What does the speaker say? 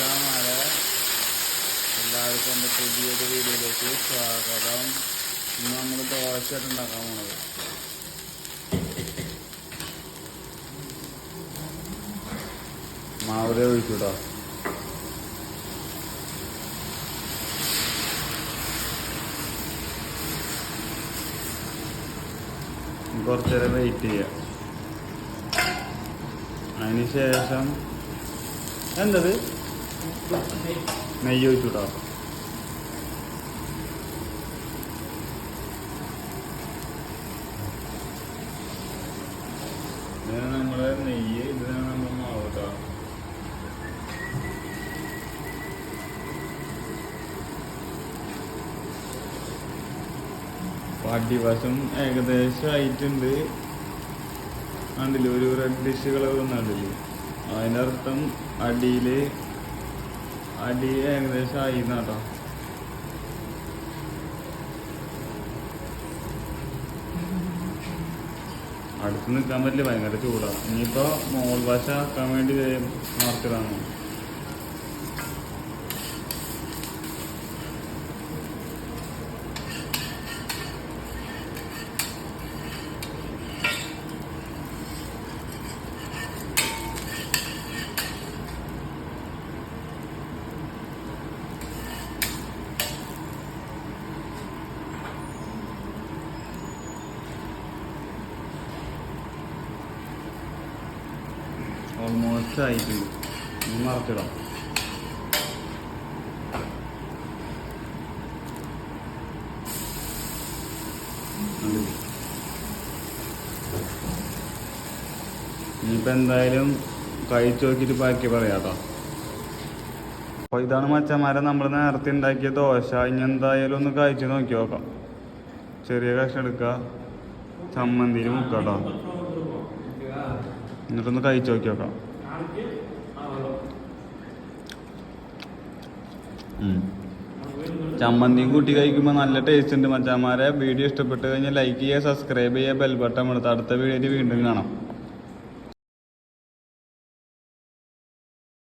മച്ചാമാരെ എല്ലാവർക്കും എന്റെ പുതിയൊരു വീഡിയോയിലേക്ക് സ്വാഗതം. ഇന്ന് നമ്മൾ ദോശയായിട്ട് ഉണ്ടാക്കാൻ പോണത്. മാവരെ ഒഴിക്കൂട്ടോ കുറച്ചു നേരം വെയിറ്റ് ചെയ്യാം. അതിന് ശേഷം എന്തത്? നെയ്യ് ഒഴിച്ചുട്ടോ ഇതാണ് നമ്മുടെ നെയ്യ് ഇതിനാണ് നമ്മൾ മാവ് കേട്ടോ അടിവശം ഏകദേശം ആയിട്ടുണ്ട്. കണ്ടില്ലേ? ഒരു റെഡ് ഡിഷ് കളർ വന്നിട്ടില്ലേ അതിനർത്ഥം അടിയിൽ അടി ഏകദേശം ആയി കേട്ടോ അടുത്ത് നിൽക്കാൻ പറ്റില്ല ഭയങ്കര ചൂടാണ് ഇനിയിപ്പോൾ മോൾ ഭാഷ ആക്കാൻ വേണ്ടി മാർക്കതാണ് ഓൾമോസ്റ്റ് ആയിട്ടുണ്ട് ഇനി? ഇനിയിപ്പോ എന്തായാലും കഴിച്ചു നോക്കിയിട്ട് ബാക്കി പറയാട്ടോ. അപ്പൊ ഇതാണ് മച്ചന്മാരെ നമ്മൾ നേരത്തെ ഉണ്ടാക്കിയ ദോശ. ഇനി എന്തായാലും ഒന്ന് കഴിച്ചു നോക്കി നോക്കാം. ചെറിയ കഷ്ണം എടുക്കുക ചമ്മന്തിയിൽ മുക്കാട്ടോ എന്നിട്ടൊന്ന് കഴിച്ചു നോക്കി നോക്കാം. ചമ്മന്തിയും കൂട്ടി കഴിക്കുമ്പോൾ നല്ല ടേസ്റ്റ് ഉണ്ട് മച്ചാമാരെ. വീഡിയോ ഇഷ്ടപ്പെട്ട് കഴിഞ്ഞാൽ ലൈക്ക് ചെയ്യുക സബ്സ്ക്രൈബ് ചെയ്യുക ബെൽ ബട്ടൺ എടുത്ത് അടുത്ത വീഡിയോയിൽ വീണ്ടും കാണാം.